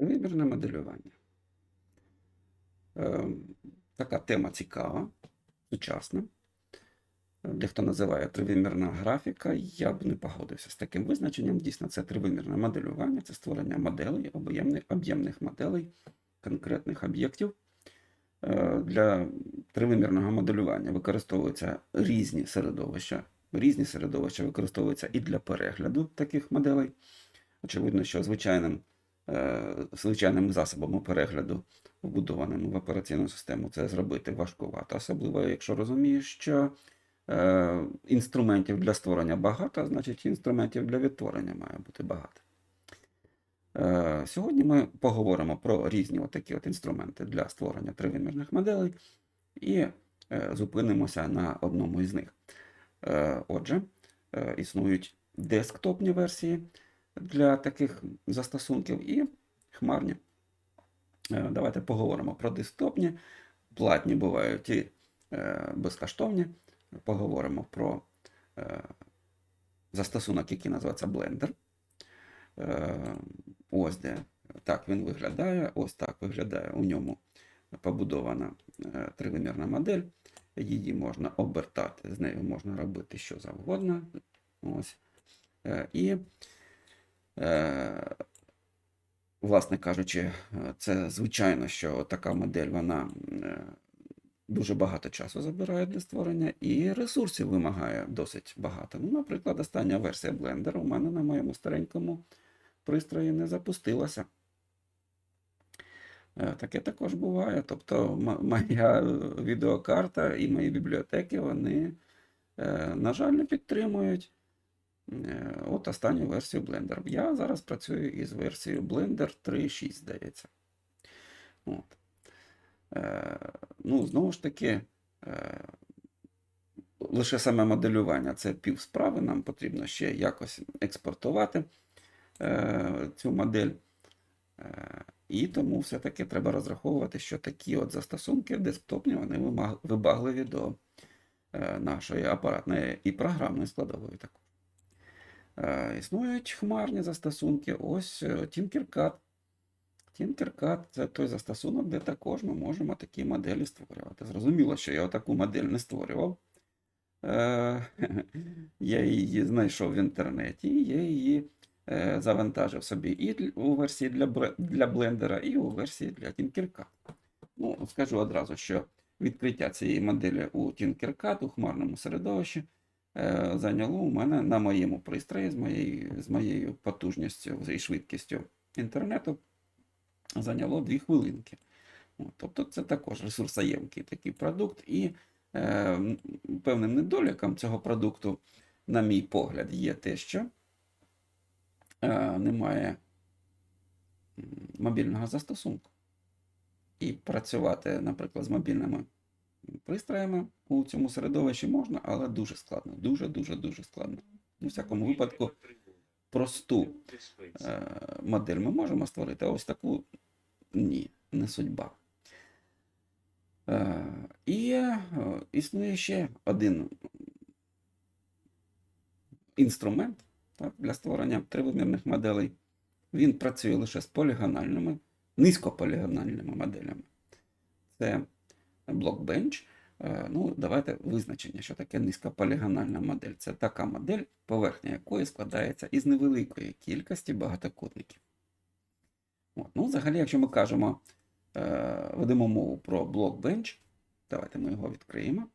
Вибірне моделювання. Е, Така тема цікава, сучасна. Дехто називає тривимірна графіка. Я б не погодився з таким визначенням. Дійсно, це тривимірне моделювання, це створення моделей, об'ємних, моделей конкретних об'єктів. Е, Для тривимірного моделювання використовуються різні середовища. Різні середовища використовуються і для перегляду таких моделей. Очевидно, що звичайним, е, звичайними засобами перегляду, вбудованими в операційну систему, це зробити важкувато, особливо якщо розумієш, що е, інструментів для створення багато, значить інструментів для відтворення має бути багато. Е, Сьогодні ми поговоримо про різні отакі от інструменти для створення тривимірних моделей і е, зупинимося на одному із них. Е, Отже, е, існують десктопні версії для таких застосунків і хмарні. Е, Давайте поговоримо про десктопні. Платні бувають і е, безкоштовні. Поговоримо про е, застосунок, який називається Blender. Ось де так він виглядає. Ось так виглядає у ньому побудована тривимірна модель. Її можна обертати, з нею можна робити що завгодно. Ось. І, власне кажучи, е, це звичайно, що така модель вона е, дуже багато часу забирає для створення і ресурсів вимагає досить багато. Ну, наприклад, остання версія Blender у мене на моєму старенькому пристрої не запустилася. Е, Таке також буває. Тобто, моя відеокарта і мої бібліотеки, вони, е, на жаль, не підтримують е, от останню версію Blender. Я зараз працюю із версією Blender 3.6, здається. От. Е, Ну, знову ж таки, е, лише саме моделювання це пів справи. Нам потрібно ще якось експортувати е, цю модель. Е, І тому все-таки треба розраховувати, що такі от застосунки десктопні, вони вибагливі до е, нашої апаратної і програмної складової також. Е, Існують хмарні застосунки. Ось е, Tinkercad. Tinkercad – це той застосунок, де також ми можемо такі моделі створювати. Зрозуміло, що я таку модель не створював. Е, Я її знайшов в інтернеті, я її завантажив собі і у версії для, блендера, і у версії для Tinkercad. Ну, скажу одразу, що відкриття цієї моделі у Tinkercad у хмарному середовищі зайняло у мене на моєму пристрої з моєю, з моєю потужністю і швидкістю інтернету зайняло 2 хвилинки. Тобто це також ресурсоємкий такий продукт. І е, певним недоліком цього продукту, на мій погляд, є те, що е, немає мобільного застосунку. І працювати, наприклад, з мобільними пристроями у цьому середовищі можна, але дуже складно. Дуже, дуже, дуже складно. У всякому випадку, просту е, модель ми можемо створити, а ось таку ні, не судьба. Е, І е, існує ще один інструмент так, для створення тривимірних моделей. Він працює лише з полігональними, низькополігональними моделями. Це Blockbench. Е, Ну, давайте визначення, що таке низькополігональна модель. Це така модель, поверхня якої складається із невеликої кількості багатокутників. От. Ну, взагалі, якщо ми кажемо, е, ведемо мову про Blockbench, давайте ми його відкриємо.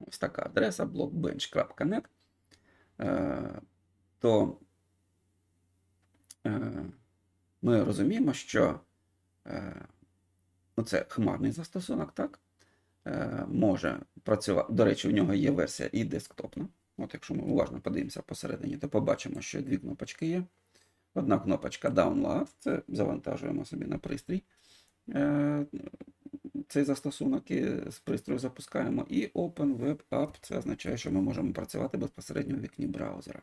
Ось така адреса blockbench.net. Е, то ми розуміємо, що е, ну, це хмарний застосунок, так? Е, може працювати. До речі, у нього є версія і десктопна. От якщо ми уважно подивимося посередині, то побачимо, що дві кнопочки є. Одна кнопочка Download, це завантажуємо собі на пристрій. Е, Цей застосунок і з пристрою запускаємо. І Open Web App, це означає, що ми можемо працювати безпосередньо в вікні браузера.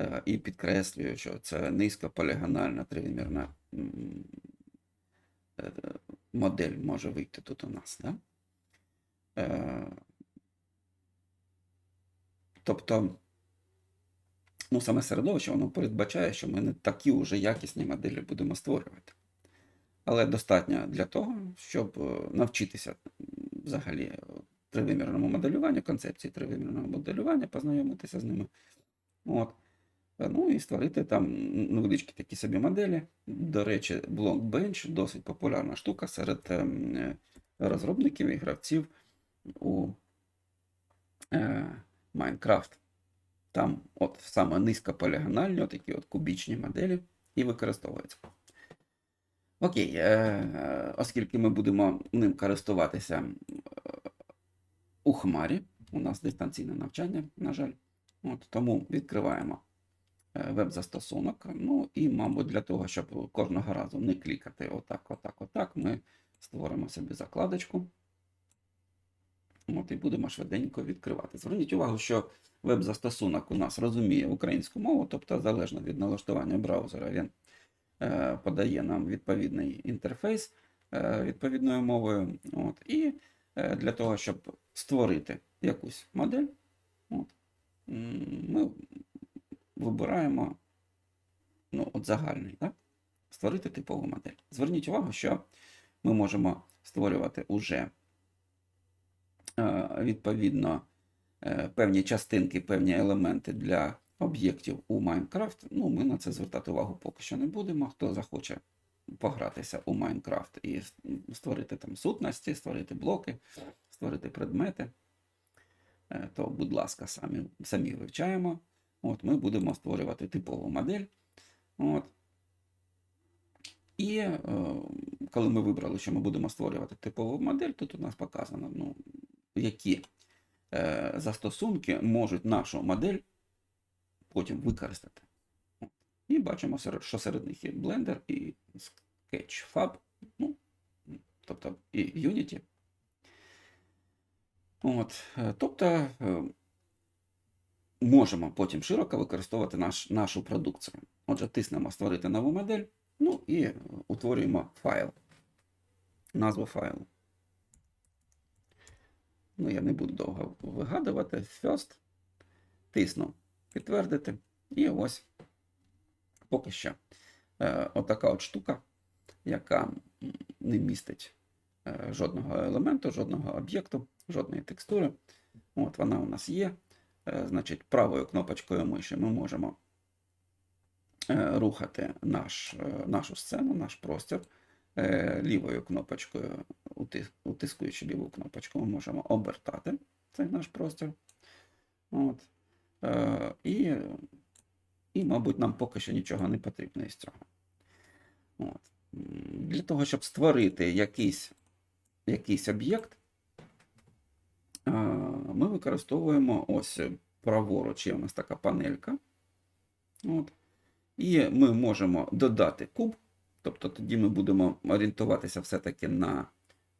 Е, І підкреслюю, що це низькополігональна тривимірна м, е, модель може вийти тут у нас. Да? Е, Тобто ну, саме середовище воно передбачає, що ми не такі вже якісні моделі будемо створювати. Але достатньо для того, щоб навчитися взагалі тривимірному моделюванню, концепції тривимірного моделювання, познайомитися з ними. От. Е, Ну і створити там невеличкі такі собі моделі. До речі, Blockbench досить популярна штука серед ем, е, розробників і гравців у е, Minecraft. Там от саме низькополігональні, такі от кубічні моделі і використовуються. Окей, оскільки ми будемо ним користуватися у Хмарі, у нас дистанційне навчання, на жаль. От, тому відкриваємо веб-застосунок. Ну і, мабуть, для того, щоб кожного разу не клікати отак, отак, отак, ми створимо собі закладочку. От і будемо швиденько відкривати. Зверніть увагу, що веб-застосунок у нас розуміє українську мову, тобто залежно від налаштування браузера, він е, подає нам відповідний інтерфейс е, відповідною мовою. От, і е, для того, щоб створити якусь модель, от, ми вибираємо ну, от загальний, так? створити типову модель. Зверніть увагу, що ми можемо створювати уже е, відповідно е, певні частинки, певні елементи для об'єктів у Minecraft. Ну, ми на це звертати увагу поки що не будемо. Хто захоче погратися у Minecraft і створити там сутності, створити блоки, створити предмети, е, то, будь ласка, самі, самі вивчаємо. От, ми будемо створювати типову модель. От. І е, коли ми вибрали, що ми будемо створювати типову модель, тут у нас показано, ну, які е, застосунки можуть нашу модель потім використати. І бачимо, що серед них є Blender і Sketchfab, ну, тобто і Unity. От, е, тобто е, можемо потім широко використовувати наш, нашу продукцію. Отже, тиснемо створити нову модель, ну і е, утворюємо файл. Назву файлу. Ну, я не буду довго вигадувати. First. Тисну підтвердити. І ось поки що е, отака от штука, яка не містить е, жодного елементу, жодного об'єкту, жодної текстури. От вона у нас є. Е, значить, правою кнопочкою миші ми можемо е, рухати наш, е, нашу сцену, наш простір. Лівою кнопочкою, утискуючи ліву кнопочку, ми можемо обертати цей наш простір. От. І, і, мабуть, нам поки що нічого не потрібно із цього. От. Для того, щоб створити якийсь, якийсь об'єкт, ми використовуємо ось праворуч є у нас така панелька. От. І ми можемо додати куб, тобто тоді ми будемо орієнтуватися все-таки на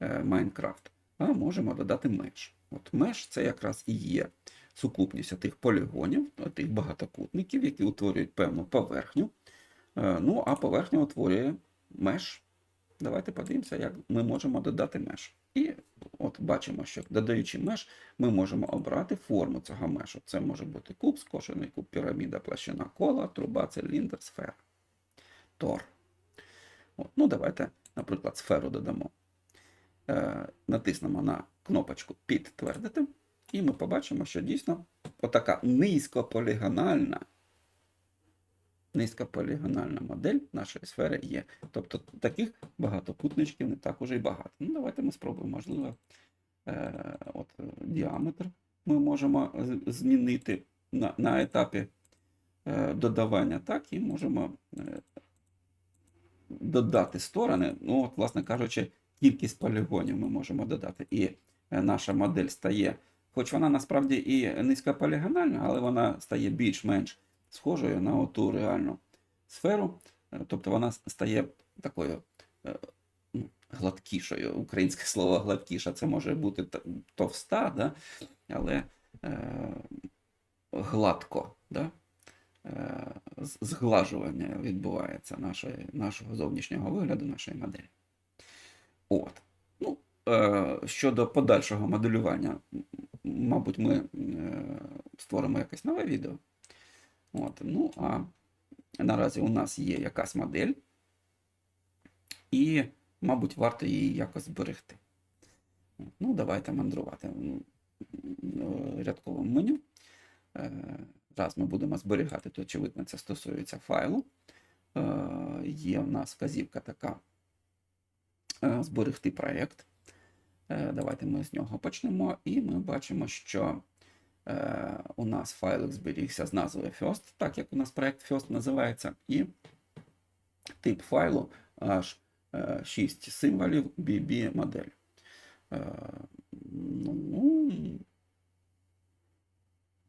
е, Майнкрафт, а можемо додати меж. От меж це якраз і є сукупність тих полігонів, тих багатокутників, які утворюють певну поверхню. Е, Ну, а поверхня утворює меж. Давайте подивимося, як ми можемо додати меж. І от бачимо, що додаючи меж, ми можемо обрати форму цього межу. Це може бути куб, скошений куб, піраміда, площина кола, труба, циліндр, сфера. Тор. От, ну, давайте, наприклад, сферу додамо. Е, натиснемо на кнопочку Підтвердити, і ми побачимо, що дійсно отака низькополігональна, низькополігональна модель нашої сфери є. Тобто таких багатокутничків не так уже й багато. Ну, давайте ми спробуємо, можливо, е, от, е, діаметр ми можемо змінити на, на етапі е, додавання, так, і можемо е, додати сторони. Ну, от, власне кажучи, кількість полігонів ми можемо додати. І е, наша модель стає, хоч вона насправді і низькополігональна, але вона стає більш-менш схожою на оту реальну сферу. Е, Тобто вона стає такою е, ну, гладкішою. Українське слово гладкіша це може бути товста, да? але е, гладко. Да? Е, зглажування відбувається нашої, нашого зовнішнього вигляду, нашої моделі. От. Ну, е, щодо подальшого моделювання, мабуть, ми е, створимо якесь нове відео. От, ну, а наразі у нас є якась модель, і, мабуть, варто її якось зберегти. Ну, давайте мандрувати рядковим меню. Е, Раз ми будемо зберігати, то очевидно це стосується файлу. Е, Є в нас вказівка така е, зберегти проєкт. Давайте ми з нього почнемо, і ми бачимо, що е, у нас файлик зберігся з назвою First, так як у нас проєкт First називається, і тип файлу аж 6 символів BB модель. Е, Ну,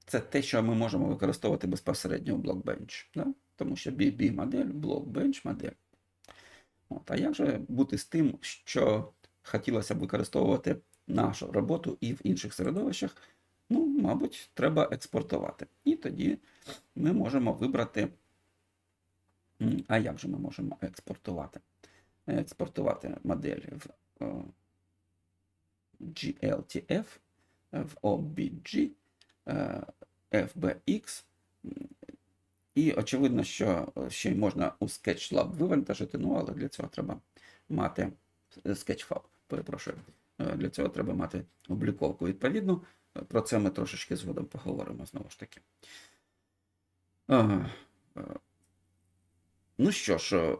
це те, що ми можемо використовувати безпосередньо в Blockbench, да? тому що BB модель, Blockbench модель. От, а як же бути з тим, що хотілося б використовувати нашу роботу і в інших середовищах? Ну, мабуть, треба експортувати. І тоді ми можемо вибрати. А як же ми можемо експортувати? Експортувати модель в GLTF, в OBG, е, FBX. І очевидно, що ще й можна у SketchLab вивантажити, ну але для цього треба мати е, SketchFab, перепрошую. Е, Для цього треба мати обліковку відповідну. Про це ми трошечки згодом поговоримо знову ж таки. Е, Ну що ж, е,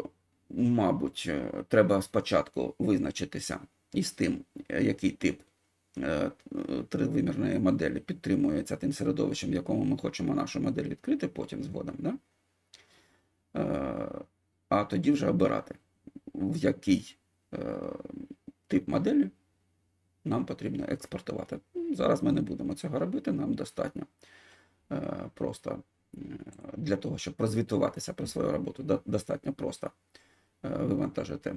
мабуть, е, треба спочатку визначитися із тим, який тип тривимірної моделі підтримується тим середовищем, в якому ми хочемо нашу модель відкрити, потім згодом. Да? А тоді вже обирати, в який тип моделі нам потрібно експортувати. Зараз ми не будемо цього робити, нам достатньо е, просто е, для того, щоб прозвітуватися про свою роботу, достатньо просто е, вивантажити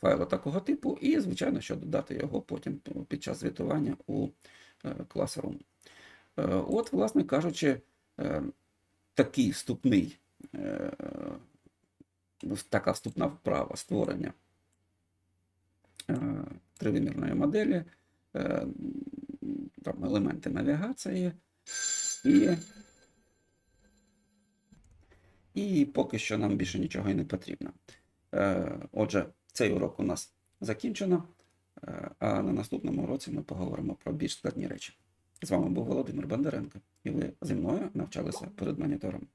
файли такого типу, і, звичайно, що додати його потім під час звітування у Classroom. От, власне кажучи, такий вступний, така вступна вправа створення тривимірної моделі, там елементи навігації і, і поки що нам більше нічого і не потрібно. Е, Отже, цей урок у нас закінчено, е, а на наступному уроці ми поговоримо про більш складні речі. З вами був Володимир Бондаренко, і ви зі мною навчалися перед монітором.